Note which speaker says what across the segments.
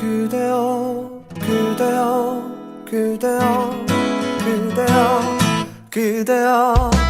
Speaker 1: 그대여 그대여 그대여 그대여 그대여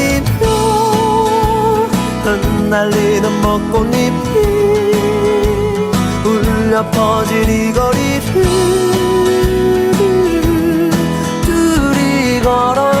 Speaker 1: 흩날리는 벚꽃잎이 울려 퍼질 이 거리를 둘이 걸어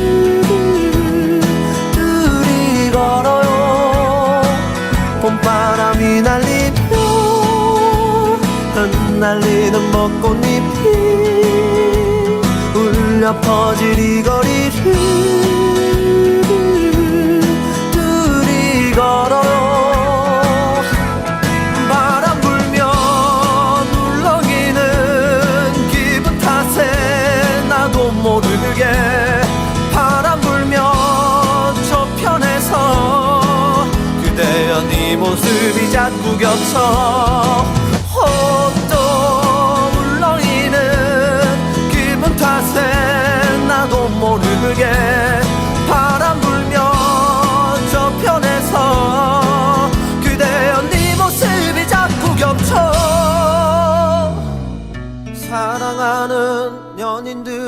Speaker 1: 날리는 벚꽃잎이 울려 퍼질 이 거리를 둘이 걸어요 불면 울렁이는 기분 탓에 나도 모르게 바람 불면 저편에서 그대여 네 모습이 자꾸 겹쳐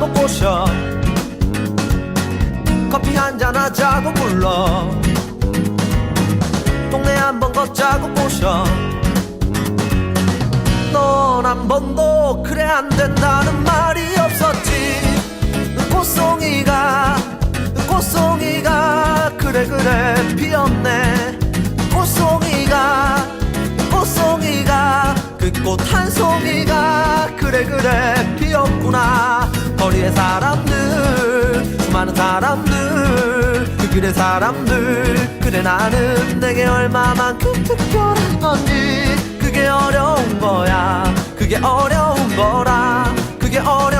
Speaker 1: 치자고 모셔. 커피 한잔 하자고 불러. 동네 한번 걷자고 너넌한 번도 그래 안 된다는 말이 없었지. 꽃송이가 꽃송이가 그래 그래 피었네. 꽃송이가 꽃송이가 그 꽃 한 송이가 그래 그래 피었구나 거리의 사람들 수많은 사람들 그 길의 사람들. 그래 나는 내게 얼마만큼 특별한 건지. 그게 어려운 거야. 그게 어려운 거라. 그게 어려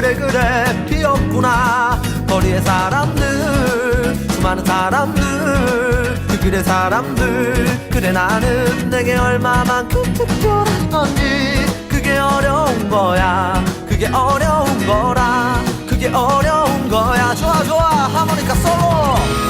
Speaker 1: 그래 그래 피었구나. 거리의 사람들 수많은 사람들 그 길의 사람들. 그래 나는 내게 얼마만큼 특별한 건지. 그게 어려운 거야. 그게 어려운 거라. 그게 어려운 거야. 좋아 좋아. 하모니카 솔로